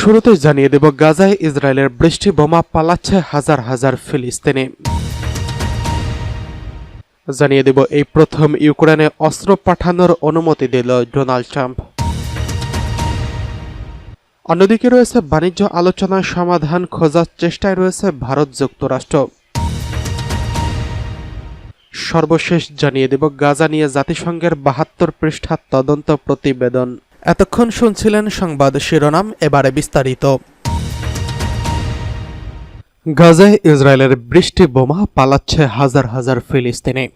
শুরুতেই জানিয়ে দেব, গাজায় ইসরায়েলের বৃষ্টি বোমা পালাচ্ছে হাজার হাজার ফিলিস্তিনি। জানিয়ে দেব, এই প্রথম ইউক্রেনে অস্ত্র পাঠানোর অনুমতি দিল ডোনাল্ড ট্রাম্প। অন্যদিকে রয়েছে বাণিজ্য আলোচনার সমাধান, খোঁজার চেষ্টায় রয়েছে ভারত যুক্তরাষ্ট্র। সর্বশেষ জানিয়ে দেব, গাজা নিয়ে জাতিসংঘের বাহাত্তর পৃষ্ঠা তদন্ত প্রতিবেদন। এতক্ষণ শুনছিলেন সংবাদ শিরোনাম, এবারে বিস্তারিত। গাজায় ইসরায়েলের বৃষ্টি বোমা পালাচ্ছে হাজার হাজার ফিলিস্তিনি।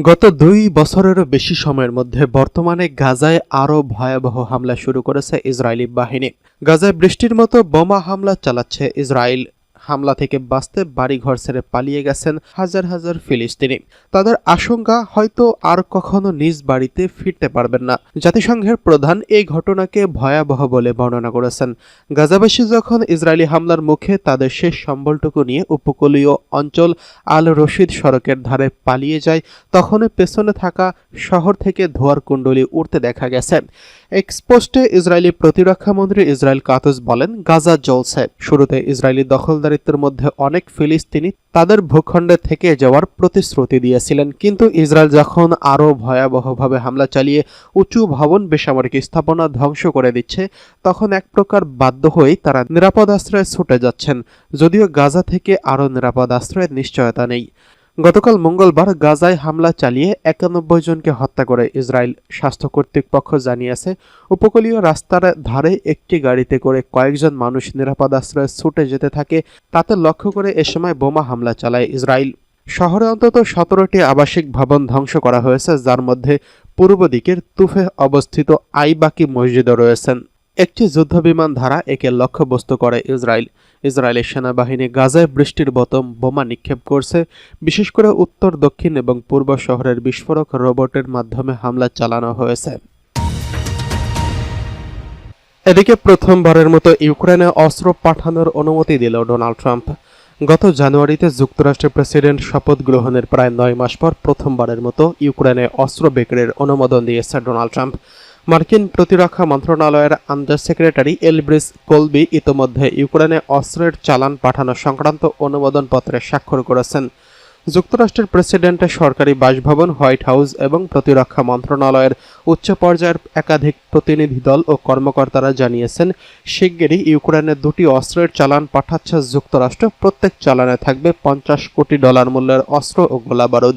গত দুই বছরেরও বেশি সময়ের মধ্যে বর্তমানে গাজায় আরও ভয়াবহ হামলা শুরু করেছে ইসরায়েলি বাহিনী। গাজায় বৃষ্টির মতো বোমা হামলা চালাচ্ছে ইসরায়েল। হামলা থেকে বাঁচতে বাড়িঘর ছেড়ে পালিয়ে গেছেন হাজার হাজার ফিলিস্তিনি। তাদের আশঙ্কা হয়তো আর কখনো নিজ বাড়িতে ফিরতে পারবেন না। জাতিসংঘের প্রধান এই ঘটনাকে ভয়াবহ বলে বর্ণনা করেছেন। গাজাবাসী যখন ইসরায়েলি হামলার মুখে তাদের শেষ সম্বলটুকু নিয়ে উপকূলীয় অঞ্চল আল রশিদ সড়কের ধারে পালিয়ে যায় তখন পেছনে থাকা শহর থেকে ধোয়ার কুণ্ডলি উড়তে দেখা গেছে। এক্সপোস্টে ইসরায়েলি প্রতিরক্ষা মন্ত্রী ইসরায়েল কাতুস বলেন, গাজা জ্বলছে। শুরুতে ইসরায়েলি দখলদারিত্বের মধ্যে অনেক ফিলিস্তিনি তাদের ভূখণ্ডে থেকে যাওয়ার প্রতিশ্রুতি দিয়েছিলেন। কিন্তু ইসরায়েল যখন আরও ভয়াবহভাবে হামলা চালিয়ে উঁচু ভবন বেসামরিক স্থাপনা ধ্বংস করে দিচ্ছে, তখন এক প্রকার বাধ্য হয়েই তারা নিরাপদ আশ্রয়ে ছুটে যাচ্ছেন, যদিও গাজা থেকে আরও নিরাপদ আশ্রয়ের নিশ্চয়তা নেই। গতকাল মঙ্গলবার গাজায় হামলা চালিয়ে একানব্বই জনকে হত্যা করে ইসরায়েল স্বাস্থ্য কর্তৃপক্ষ জানিয়েছে, উপকূলীয় রাস্তার ধারে একটি গাড়িতে করে কয়েকজন মানুষ নিরাপদ আশ্রয়ে ছুটে যেতে থাকে, তাতে লক্ষ্য করে এ সময় বোমা হামলা চালায় ইসরায়েল। শহরে অন্তত সতেরোটি আবাসিক ভবন ধ্বংস করা হয়েছে, যার মধ্যে পূর্ব দিকের তুফে অবস্থিত আইবাকি মসজিদও রয়েছেন। একটি যুদ্ধবিমান ধারা একে লক্ষ্যবস্তু করে ইসরায়েল। ইসরায়েলের সেনাবাহিনী গাজায় বৃষ্টির বতম, বোমা নিক্ষেপ করছে। বিশেষ করে উত্তর, দক্ষিণ এবং পূর্ব শহরের বিস্ফোরক রোবটের মাধ্যমে হামলা চালানো হয়েছে। এদিকে প্রথমবারের মতো ইউক্রেনে অস্ত্র পাঠানোর অনুমতি দিল ডোনাল্ড ট্রাম্প। গত জানুয়ারিতে যুক্তরাষ্ট্রের প্রেসিডেন্ট শপথ গ্রহণের প্রায় নয় মাস পর প্রথমবারের মতো ইউক্রেনে অস্ত্র বিক্রির অনুমোদন দিয়েছে ডোনাল্ড ট্রাম্প। মার্কিন প্রতিরক্ষা মন্ত্রণালয়ের আন্ডার সেক্রেটারি এলব্রিস কোলবি ইতোমধ্যে ইউক্রেনে অস্ত্রের চালান পাঠানো সংক্রান্ত অনুমোদনপত্রে স্বাক্ষর করেছেন। যুক্তরাষ্ট্রের প্রেসিডেন্টের সরকারি বাসভবন হোয়াইট হাউস এবং প্রতিরক্ষা মন্ত্রণালয়ের উচ্চ পর্যায়ের একাধিক প্রতিনিধি দল ও কর্মকর্তারা জানিয়েছেন, শিগগিরই ইউক্রেনে দুটি অস্ত্রের চালান পাঠাচ্ছে যুক্তরাষ্ট্র। প্রত্যেক চালানে থাকবে পঞ্চাশ কোটি ডলার মূল্যের অস্ত্র ও গোলাবারুদ।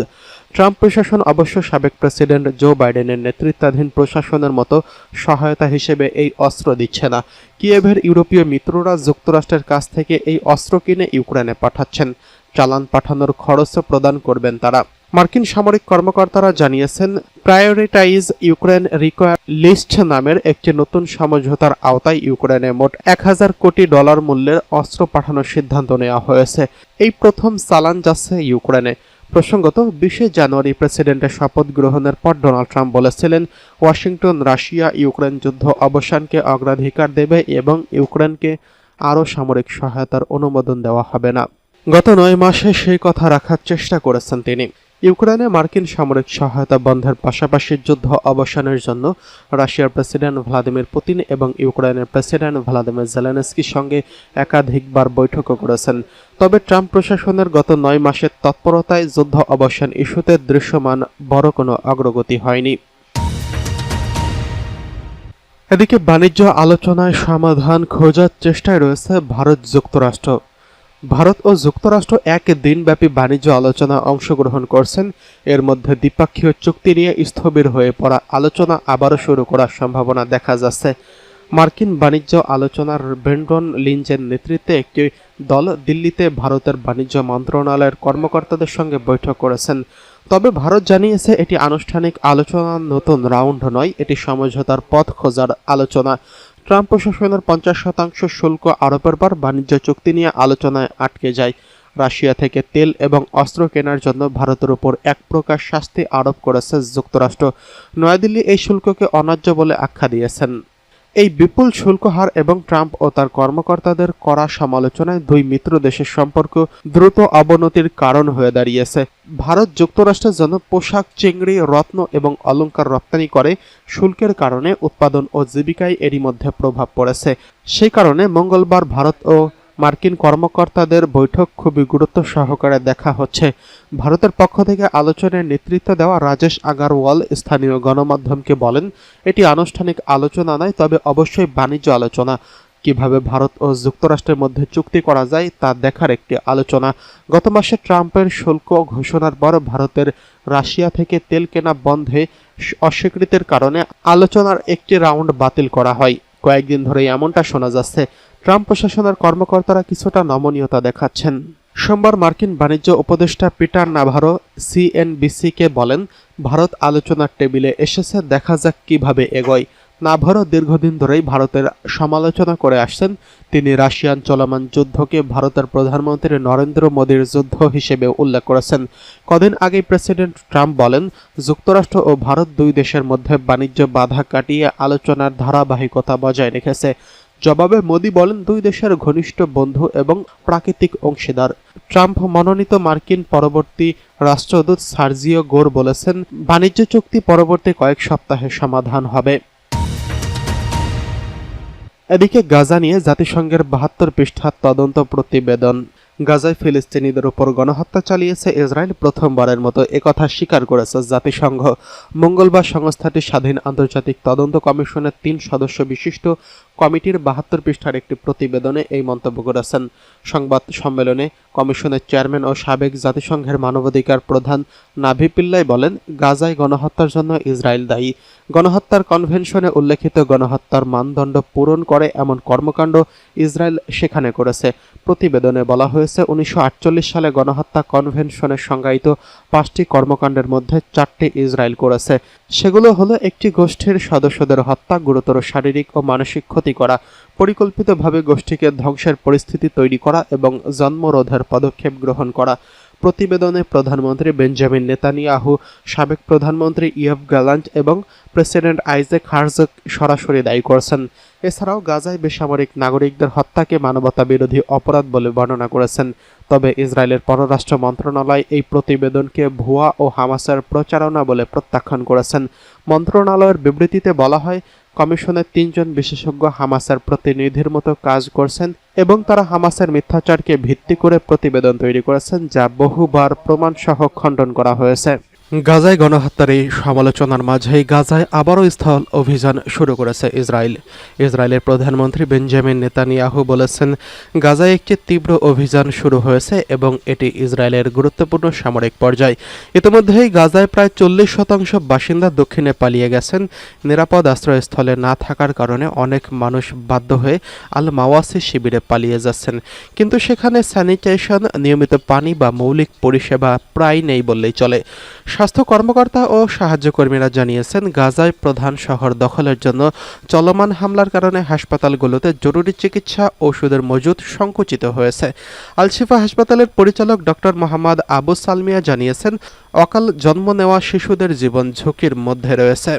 ট্রাম্প প্রশাসন অবশ্য সাবেক প্রেসিডেন্ট জো বাইডেনের নেতৃত্বাধীন প্রশাসনের মতো সহায়তা হিসেবে এই অস্ত্র দিচ্ছে না। কিয়েভের ইউরোপীয় মিত্ররা যুক্তরাষ্ট্রের কাছ থেকে এই অস্ত্র কিনে ইউক্রেনে পাঠাচ্ছেন। চালান পাঠানোর খরচও প্রদান করবেন তারা। মার্কিন সামরিক কর্মকর্তারা জানিয়েছেন, প্রায়োরিটাইজ ইউক্রেন রিকোয়ার লিস্ট নামের একটি নতুন সমঝোতার আওতায় ইউক্রেনে মোট এক হাজার কোটি ডলার মূল্যের অস্ত্র পাঠানোর সিদ্ধান্ত নেওয়া হয়েছে। এই প্রথম চালান যাচ্ছে ইউক্রেনে। প্রসঙ্গত, বিশে জানুয়ারি প্রেসিডেন্টের শপথ গ্রহণের পর ডোনাল্ড ট্রাম্প বলেছিলেন, ওয়াশিংটন, রাশিয়া, ইউক্রেন যুদ্ধ অবসানকে অগ্রাধিকার দেবে এবং ইউক্রেনকে আরও সামরিক সহায়তার অনুমোদন দেওয়া হবে না। গত নয় মাসে সেই কথা রাখার চেষ্টা করেছেন তিনি। ইউক্রেনে মার্কিন সামরিক সহায়তা বন্ধের পাশাপাশি যুদ্ধ অবসানের জন্য রাশিয়ার প্রেসিডেন্ট ভ্লাদিমির পুতিন এবং ইউক্রেনের প্রেসিডেন্ট ভ্লাদিমির জেলেনস্কির সঙ্গে একাধিকবার বৈঠকও করেছেন। তবে ট্রাম্প প্রশাসনের গত নয় মাসের তৎপরতায় যুদ্ধ অবসান ইস্যুতে দৃশ্যমান বড় কোনো অগ্রগতি হয়নি। এদিকে বাণিজ্য আলোচনায় সমাধান খোঁজার চেষ্টায় রয়েছে ভারত যুক্তরাষ্ট্র। ভারত ও যুক্তরাষ্ট্র এক দিনব্যাপী বাণিজ্য আলোচনায় অংশগ্রহণ করছেন। এর মধ্যে দ্বিপাক্ষীয় চুক্তি নিয়ে স্থবির হয়ে পড়া আলোচনা আবারও শুরু করার সম্ভাবনা দেখা যাচ্ছে। মার্কিন বাণিজ্য আলোচনার ব্রেন্ডন লিঞ্চের নেতৃত্বে একটি দল দিল্লিতে ভারতের বাণিজ্য মন্ত্রণালয়ের কর্মকর্তাদের সঙ্গে বৈঠক করেছেন। তবে ভারত জানিয়েছে, এটি আনুষ্ঠানিক আলোচনার নতুন রাউন্ড নয়, এটি সমঝোতার পথ খোঁজার আলোচনা। ট্রাম্প প্রশাসনের পঞ্চাশ শতাংশ শুল্ক আরোপের পর বাণিজ্য চুক্তি নিয়ে আলোচনায় আটকে যায়। রাশিয়া থেকে তেল এবং অস্ত্র কেনার জন্য ভারতের উপর এক প্রকার শাস্তি আরোপ করেছে যুক্তরাষ্ট্র। নয়াদিল্লি এই শুল্ককে অন্যায্য বলে আখ্যা দিয়েছেন। এই বিপুল শুল্ক হার এবং ট্রাম্প ও তার কর্মকর্তাদের করা সমালোচনায় দুই মিত্র দেশের সম্পর্ক দ্রুত অবনতির কারণ হয়ে দাঁড়িয়েছে। ভারত যুক্তরাষ্ট্রের জন্য পোশাক, চিংড়ি, রত্ন এবং অলঙ্কার রপ্তানি করে শুল্কের কারণে উৎপাদন ও জীবিকায় এরই মধ্যে প্রভাব পড়েছে। সেই কারণে মঙ্গলবার ভারত ও মার্কিন কর্মকর্তাদের বৈঠক খুবই গুরুত্ব সহকারে দেখা হচ্ছে। ভারতের পক্ষ থেকে আলোচনায় নেতৃত্ব দেওয়া রাজেশ আগারওয়াল স্থানীয় গণমাধ্যমকে বলেন, এটি আনুষ্ঠানিক আলোচনা নয়, তবে অবশ্যই বাণিজ্য আলোচনা। কীভাবে ভারত ও যুক্তরাষ্ট্রের মধ্যে চুক্তি করা যায় তা দেখার একটি আলোচনা। গত মাসে ট্রাম্পের শুল্ক ঘোষণার পর ভারতের রাশিয়া থেকে তেল কেনা বন্ধে অস্বীকৃতির কারণে আলোচনার একটি রাউন্ড বাতিল করা হয়। কয়েকদিন ধরে এমনটা শোনা যাচ্ছে। ট্রাম্প প্রশাসনের কর্মকর্তারা কিছুটা নমনীয়তা দেখাচ্ছেন। সোমবার মার্কিন বাণিজ্য উপদেষ্টা পিটার নাভারো সিএনবিসিকে বলেন, ভারত আলোচনার টেবিলে এসেছে, দেখা যাক কীভাবে এগোয়। নাভারো দীর্ঘদিন ধরেই ভারতের সমালোচনা করে আসছেন। তিনি রাশিয়ান চলমান যুদ্ধকে ভারতের প্রধানমন্ত্রী নরেন্দ্র মোদীর যুদ্ধ হিসেবে উল্লেখ করেছেন। কদিন আগে প্রেসিডেন্ট ট্রাম্প বলেন, যুক্তরাষ্ট্র ও ভারত দুই দেশের মধ্যে বাণিজ্য বাধা কাটিয়ে আলোচনার ধারাবাহিকতা বজায় রেখেছে। জবাবে মোদী বলেন, দুই দেশের ঘনিষ্ঠ বন্ধু এবং প্রাকৃতিক অংশীদার। ট্রাম্প মনোনীত মার্কিন পরবর্তী রাষ্ট্রদূত সার্জিও গোর বলেছেন, বাণিজ্য চুক্তি পরবর্তী কয়েক সপ্তাহে সমাধান হবে। এদিকে গাজা নিয়ে জাতিসংঘের বাহাত্তর পৃষ্ঠার তদন্ত প্রতিবেদন। গাজায় ফিলিস্তিনিদের উপর গণহত্যা চালিয়েছে ইসরায়েল প্রথমবারের মতো একথা স্বীকার করেছে জাতিসংঘ। মঙ্গলবার সংস্থাটি স্বাধীন আন্তর্জাতিক তদন্ত কমিশনের তিন সদস্য বিশিষ্ট কমিটির বাহাত্তর পৃষ্ঠার একটি প্রতিবেদনে এই মন্তব্য করেছেন। সংবাদ সম্মেলনে কমিশনের চেয়ারম্যান ও সাবেক জাতিসংঘের মানবাধিকার প্রধান নাভি পিল্লাই বলেন, গাজায় গণহত্যার জন্য ইসরায়েল দায়ী। গণহত্যার কনভেনশনে উল্লেখিত গণহত্যার মানদণ্ড পূরণ করে এমন কর্মকাণ্ড ইসরায়েল সেখানে করেছে। প্রতিবেদনে বলা হয়েছে, উনিশশো আটচল্লিশ সালে গণহত্যা কনভেনশনে সংজ্ঞায়িত পাঁচটি কর্মকাণ্ডের মধ্যে চারটি ইসরায়েল করেছে। সেগুলো হলো, একটি গোষ্ঠীর সদস্যদের হত্যা, গুরুতর শারীরিক ও মানসিক ক্ষতি করা, পরিকল্পিতভাবে গোষ্ঠীকে ধ্বংসের পরিস্থিতি তৈরি করা এবং জন্মরোধের পদক্ষেপ গ্রহণ করা। প্রতিবেদনে প্রধানমন্ত্রী বেঞ্জামিন নেতানিয়াহু, সাবেক প্রধানমন্ত্রী ইয়ফ গ্যালান্ট এবং প্রেসিডেন্ট আইজেক হার্জক সরাসরি দায়ী করেছেন। এছাড়াও গাজায় বেসামরিক নাগরিকদের হত্যাকে মানবতা বিরোধী অপরাধ বলে বর্ণনা করেছেন। তবে ইসরায়েলের পররাষ্ট্র মন্ত্রণালয় এই প্রতিবেদনকে ভুয়া ও হামাসের প্রচারণা বলে প্রত্যাখ্যান করেছেন। মন্ত্রণালয়ের বিবৃতিতে বলা হয় কমিশনের তিনজন বিশেষজ্ঞ হামাসের প্রতিনিধির মতো কাজ করছেন এবং তারা হামাসের মিথ্যাচারকে ভিত্তি করে প্রতিবেদন তৈরি করেছেন, যা বহুবার প্রমাণসহ খণ্ডন করা হয়েছে। গাজায় গণহত্যার এই সমালোচনার মাঝেই গাজায় আবারও স্থল অভিযান শুরু করেছে ইসরায়েল। ইসরায়েলের প্রধানমন্ত্রী বেঞ্জামিন নেতানিয়াহু বলেছেন, গাজায় একটি তীব্র অভিযান শুরু হয়েছে এবং এটি ইসরায়েলের গুরুত্বপূর্ণ সামরিক পর্যায়। ইতিমধ্যেই গাজায় প্রায় চল্লিশ শতাংশ বাসিন্দা দক্ষিণে পালিয়ে গেছেন। নিরাপদ আশ্রয়স্থলে না থাকার কারণে অনেক মানুষ বাধ্য হয়ে আল মাওয়াসি শিবিরে পালিয়ে যাচ্ছেন। কিন্তু সেখানে স্যানিটেশন, নিয়মিত পানি বা মৌলিক পরিষেবা প্রায় নেই বললেই চলে। স্বাস্থ্য কর্মকর্তা ও সাহায্যকর্মীরা জানিয়েছেন, গাজায় প্রধান শহর দখলের জন্য চলমান হামলার কারণে হাসপাতালগুলোতে জরুরি চিকিৎসা ওষুধের মজুদ সংকুচিত হয়েছে। আলশিফা হাসপাতালের পরিচালক ডক্টর মোহাম্মদ আবু সালমিয়া জানিয়েছেন, অকাল জন্ম নেওয়া শিশুদের জীবন ঝুঁকির মধ্যে রয়েছে।